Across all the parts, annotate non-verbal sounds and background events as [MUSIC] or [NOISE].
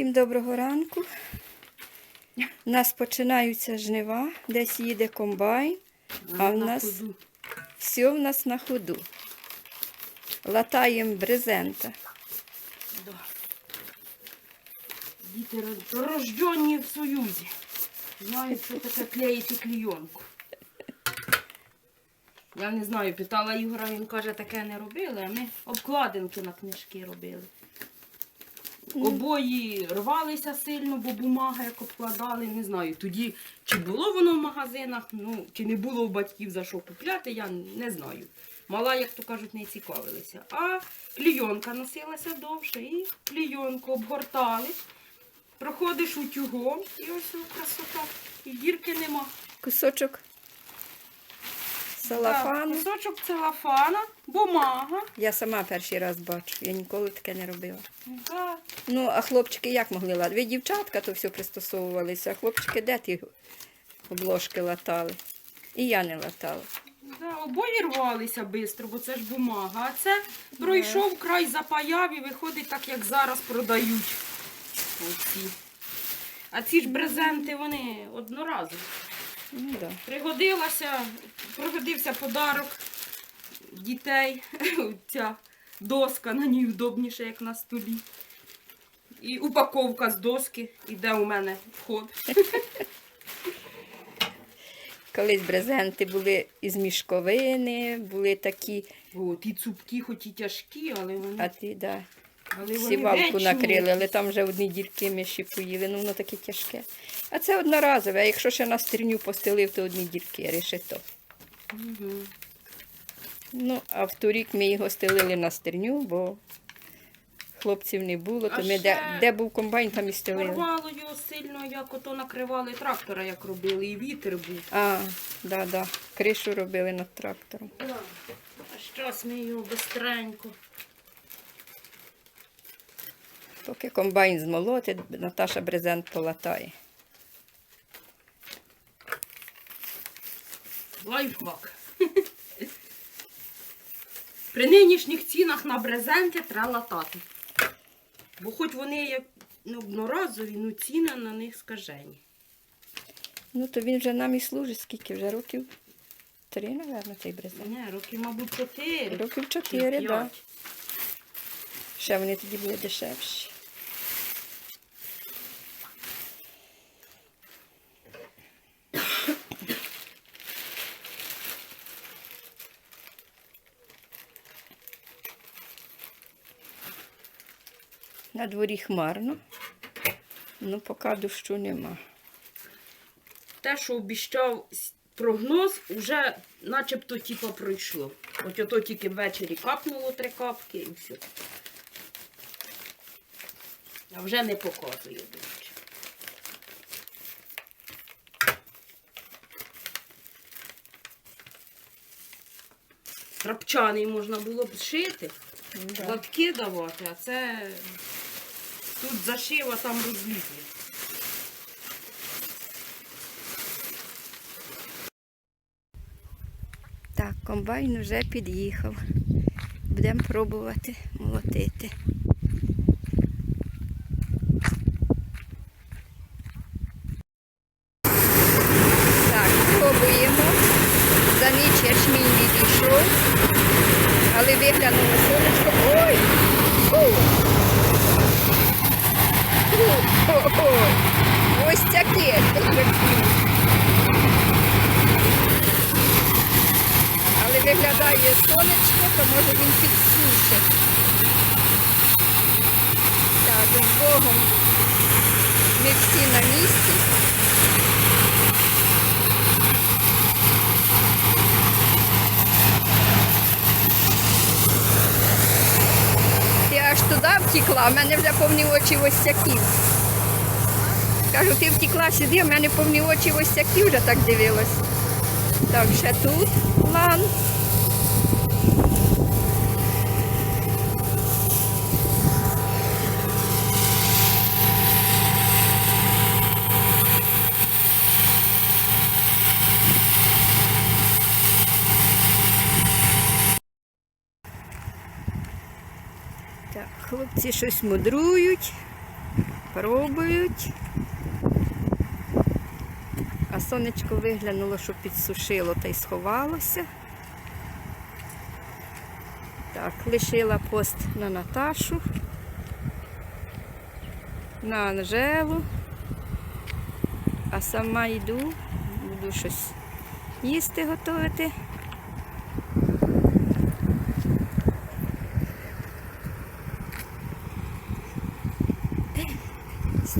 Всім доброго ранку. У нас починаються жнива, десь їде комбайн, а в нас все в нас на ходу. Латаємо брезента. Діти рождені в Союзі. Знають, що таке клеїти клійонку. Я не знаю, питала Ігора, він каже, таке не робили, а ми обкладинки на книжки робили. Обої рвалися сильно, бо бумага як обкладали, не знаю. Тоді чи було воно в магазинах, ну чи не було у батьків за що купляти, я не знаю. Мала, як то кажуть, не цікавилися. А клійонка носилася довше і клійонку обгортали. Проходиш утюгом і ось красота. І дірки нема. Кусочок салафану. Так, кусочок целофана, бумага. Я сама перший раз бачу, я ніколи таке не робила. Да. Ну, а хлопчики як могли латати? Ви дівчатка то все пристосовувалися, а хлопчики де ті обложки латали? І я не латала. Да, обої рвалися швидко, бо це ж бумага. А це пройшов край запаяв і виходить так, як зараз продають. Оці. А ці ж брезенти, вони одноразові. Ну, да. Пригодилася, пригодився подарок дітей. [LAUGHS] Ця доска на ній удобніше, як на столі. І упаковка з доски. Іде у мене вход. [LAUGHS] Колись брезенти були із мішковини, були такі, О, ті цупкі, хоч і тяжкі, але вони, а ті, да, сівалку накрили, але там вже одні дірки ми ще поїли, ну воно таке тяжке. А це одноразове, а якщо ще на стерню постелив, то одні дірки, решето. Мгм. Ну, а в торік ми його стелили на стерню, бо хлопців не було, то А ми де, де був комбайн, там і стелили. Порвало його сильно, як ото накривали трактора, як робили, і вітер був. А, да, да. Кришу робили над трактором. А щас ми його бистренько. Поки комбайн змолотить, Наташа брезент полатає. Лайфхак. [LAUGHS] При нинішніх цінах на брезенти треба латати. Бо хоч вони як ну, одноразові, ну ціни на них скажені. Ну, то він вже нам і служить, скільки вже років? Три, мабуть, цей брезент. Не, років, мабуть, чотири. Років чотири, так. Да. Ще вони тоді були дешевші. На дворі хмарно, ну поки дощу нема. Те, що обіщав прогноз, уже начебто типа пройшло. От ото тільки ввечері капнуло три капки і все. А вже не показує, до речі. Трапчаний можна було б шити, Да. латки давати, а це тут зашива, там розлізли. Так, комбайн вже під'їхав. Будемо пробувати молотити. Так, пробуємо. За ніч ячмінь відійшов, але виглянуло сонечко. Ой! Фу! Фу! Ой! Ось таке. Але виглядає сонечко, то може він підсушить. Так, з Богом ми всі на місці. Ти аж туди втекла, в мене вже повні очі осяків. Кажу, ти втекла сюди, в мене повні очі осяків вже так дивилось. Так, ще тут план. Так, хлопці щось мудрують. пробують. А сонечко виглянуло, що підсушило та й сховалося. Так, лишила пост на Наташу, на Анжелу, а сама йду, буду щось їсти готувати.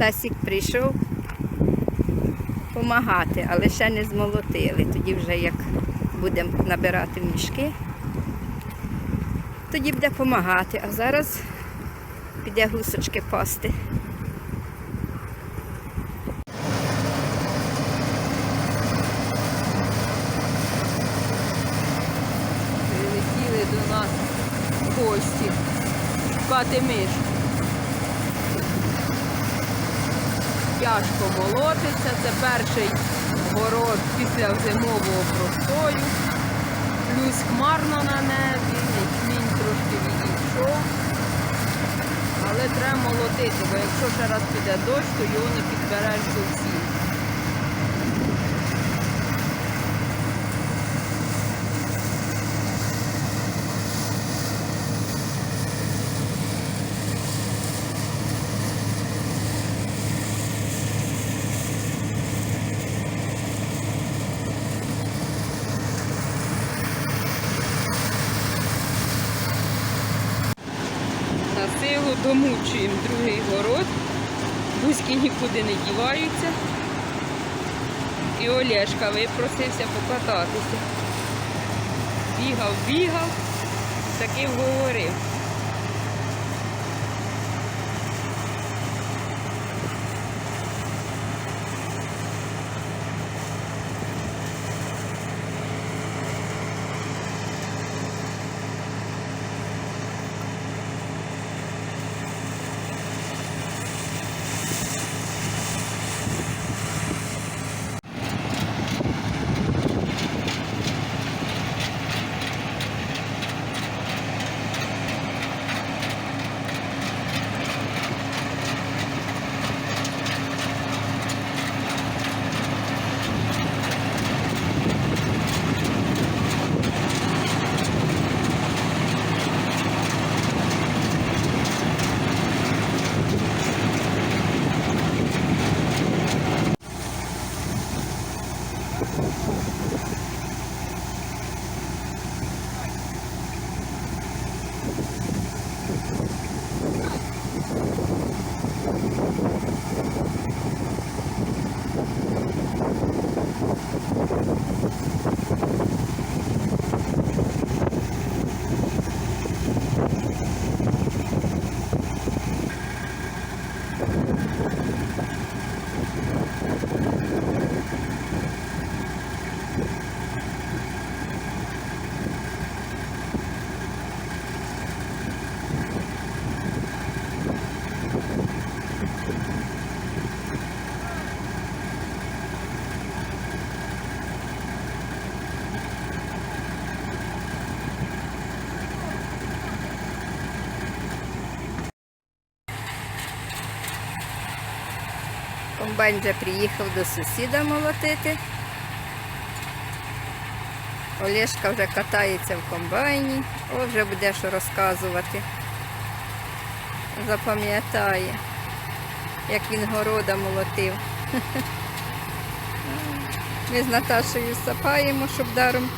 Стасік прийшов допомагати, але ще не змолотили. Тоді вже як будемо набирати мішки, тоді буде допомагати. А зараз піде гусочки пасти. Прилетіли до нас гості шукати мишку. Тяжко молотиться, це перший город після зимового простою. Плюс хмарно на небі, ячмінь трошки відійшов. Але треба молотити, бо якщо ще раз піде дощ, то його не підбереш зовсім. На силу домучуємо другий город. Бузьки нікуди не діваються. І Олешка випросився покататися. Бігав, бігав, таки вговорив. Комбайн вже приїхав до сусіда молотити. Олешка вже катається в комбайні. О, вже буде що розказувати. Запам'ятає, як він города молотив. [LAUGHS] Ми з Наташею сапаємо, щоб даром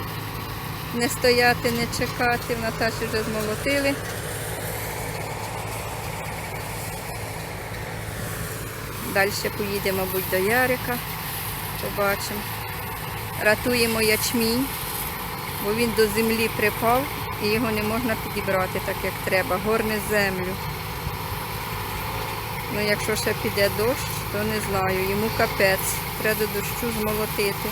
не стояти, не чекати. В Наташі вже змолотили. Далі поїдемо, мабуть, до Ярика. Побачимо. Ратуємо ячмінь, бо він до землі припав і його не можна підібрати так, як треба. Горне землю. Ну, якщо ще піде дощ, то не знаю. Йому капець. Треба до дощу змолотити.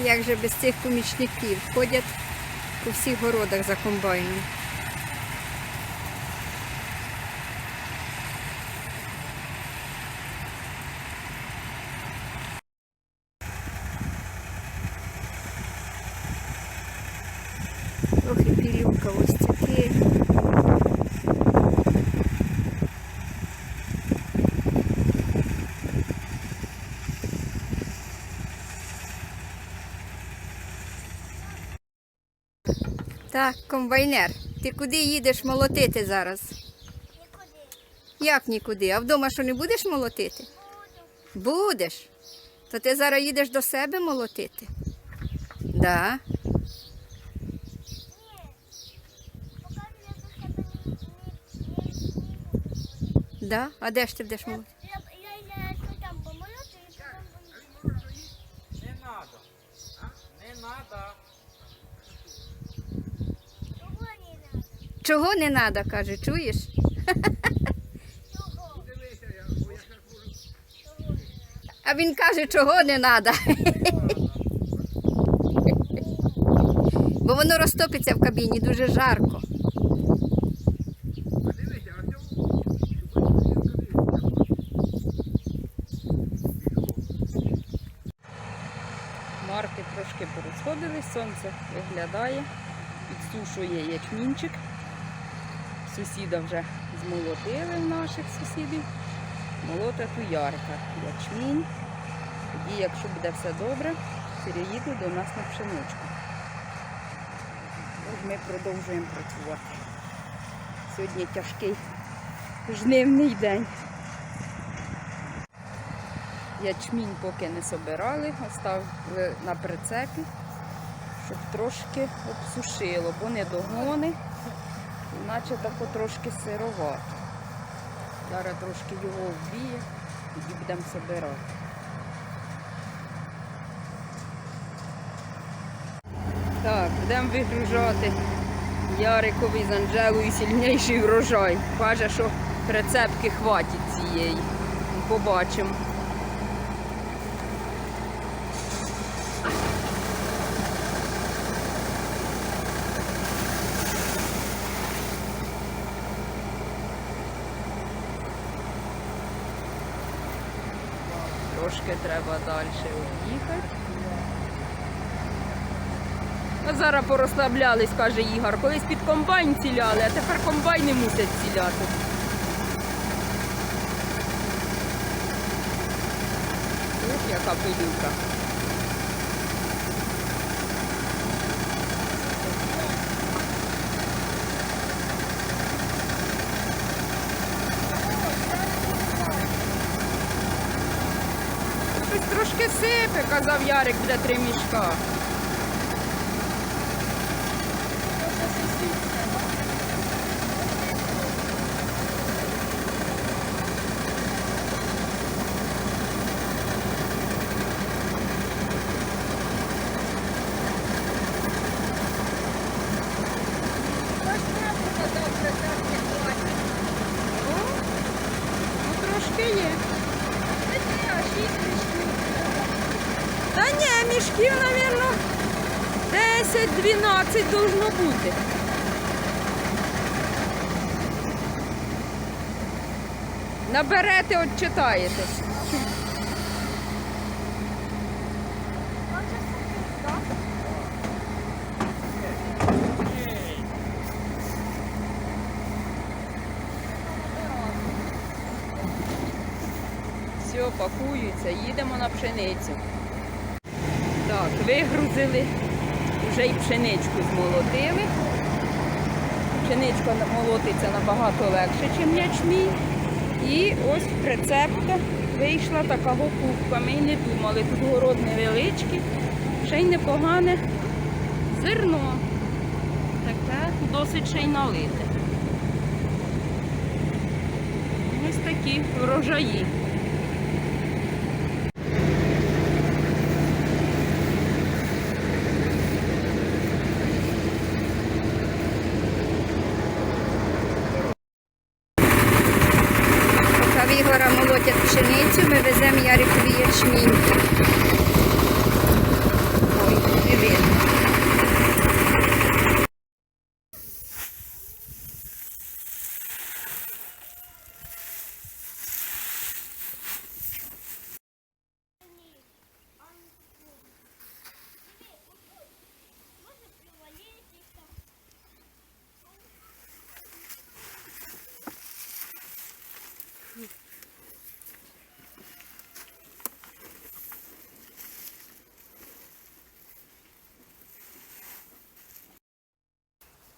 Як же без цих помічників ходять по всіх городах за комбайном. Трохи пілюка ось такі. Так, комбайнер, ти куди їдеш молотити зараз? Нікуди. Як нікуди? А вдома що не будеш молотити? Будеш. То ти зараз їдеш до себе молотити? Да. Да? А де ж ти будеш молотити? Не надо. А? Не надо. Чого не треба, каже, чуєш? А він каже, чого не треба. Бо воно розтопиться в кабіні дуже жарко. Марки трошки порозходились, сонце виглядає, підсушує ячмінчик. Сусіда вже змолотили в наших сусідів. Молота туярка, ячмінь. Тоді, якщо буде все добре, переїду до нас на пшеничку. Тож ми продовжуємо працювати. Сьогодні тяжкий жнивний день. Ячмінь поки не собирали, оставили на прицепі, щоб трошки обсушило, бо не догони, наче тако трошки сировато. Зараз трошки його вб'є, тоді будемо собирати. Так, будемо вигружати Ярикові з Анжелою сильніший врожай. Каже, що прицепки хватить цієї. Побачимо. Трошки треба далі об'їхати. От зараз порозслаблялись, каже Ігор. Колись під комбайн ціляли, а тепер комбайни мусять ціляти. Ох, яка пилюка. Щось трошки сипе, казав Ярик, буде три мішка. Ну, трошки є. Та ні, мішків, мабуть, 10-12 должно бути. Наберете, от читаєтесь. Все, пакуються, їдемо на пшеницю. Так, вигрузили, вже й пшеничку змолотили. Пшеничка молотиться набагато легше, ніж ячмінь. І ось прицепка вийшла така купка. Ми не думали, тут город невеличкий, ще й непогане зерно. Таке досить ще й налите. Ось такі врожаї. Поки в Ігора молотять пшеницю, ми веземо Ярикові ячмінь. Ой, не видно.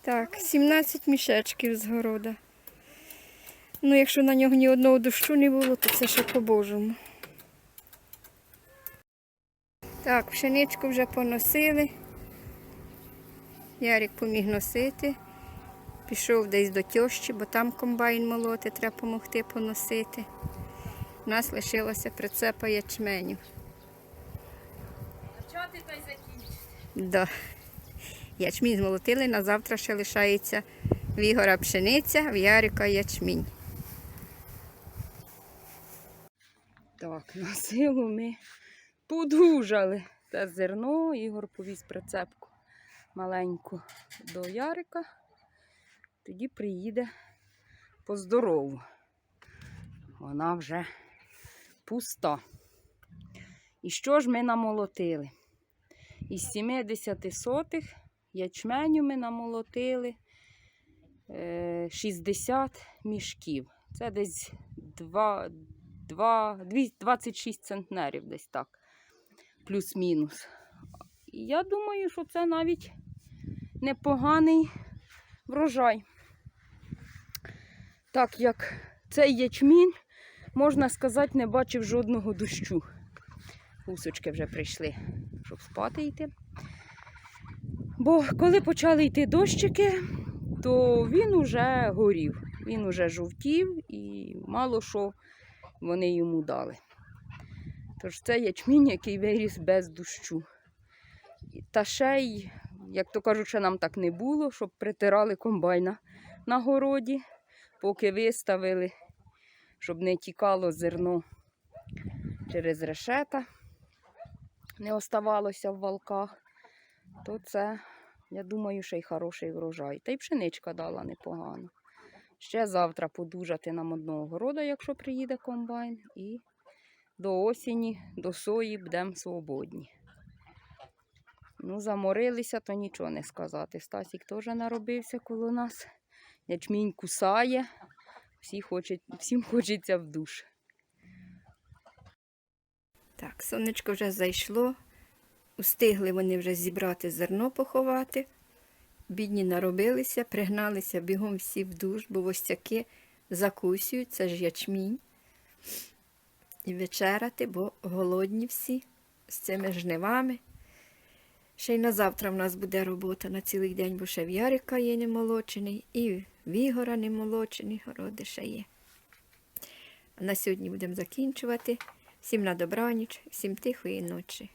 Так, 17 мішечків з города. Ну, якщо на нього ні одного дощу не було, то це ще по-божому. Так, пшеничку вже поносили. Ярик поміг носити. Пішов десь до тьощі, бо там комбайн молоти, треба допомогти поносити. У нас лишилося прицепа ячменю. Почати та й закінчити. Да. Ячмінь змолотили, на завтра ще лишається в Ігора пшениця, в Ярика ячмінь. Так, на силу ми подужали те зерно. Ігор повіз прицепку маленьку до Ярика. Тоді приїде по здорову. Вона вже пуста. І що ж ми намолотили? Із 70 сотих ячменю ми намолотили е, 60 мішків. Це десь 2, 2, 26 центнерів, десь так, плюс-мінус. Я думаю, що це навіть непоганий врожай. Так як цей ячмінь, можна сказати, не бачив жодного дощу. Гусочки вже прийшли, щоб спати йти. Бо коли почали йти дощики, то він уже горів. Він уже жовтів і мало що вони йому дали. Тож це ячмінь, який виріс без дощу. Та ще й, як то кажуть, ще нам так не було, щоб притирали комбайна на городі, поки виставили, щоб не тікало зерно через решета, не оставалося в валках, то це, я думаю, ще й хороший врожай. Та й пшеничка дала непогано. Ще завтра подужати нам одного города, якщо приїде комбайн, і до осені, до сої будемо свободні. Ну, заморилися, то нічого не сказати. Стасік теж наробився коло нас. Ячмінь кусає, всі хочуть, всім хочеться в душ. Так, сонечко вже зайшло. Устигли вони вже зібрати зерно поховати. Бідні наробилися, пригналися бігом всі в душ, бо остяки закусюють, це ж ячмінь. І вечеряти, бо голодні всі з цими жнивами. Ще й на завтра в нас буде робота на цілий день, бо ще в Ярика є немолочений, і в Ігора немолочений, городи ще є. А на сьогодні будемо закінчувати. Всім на добраніч, всім тихої ночі.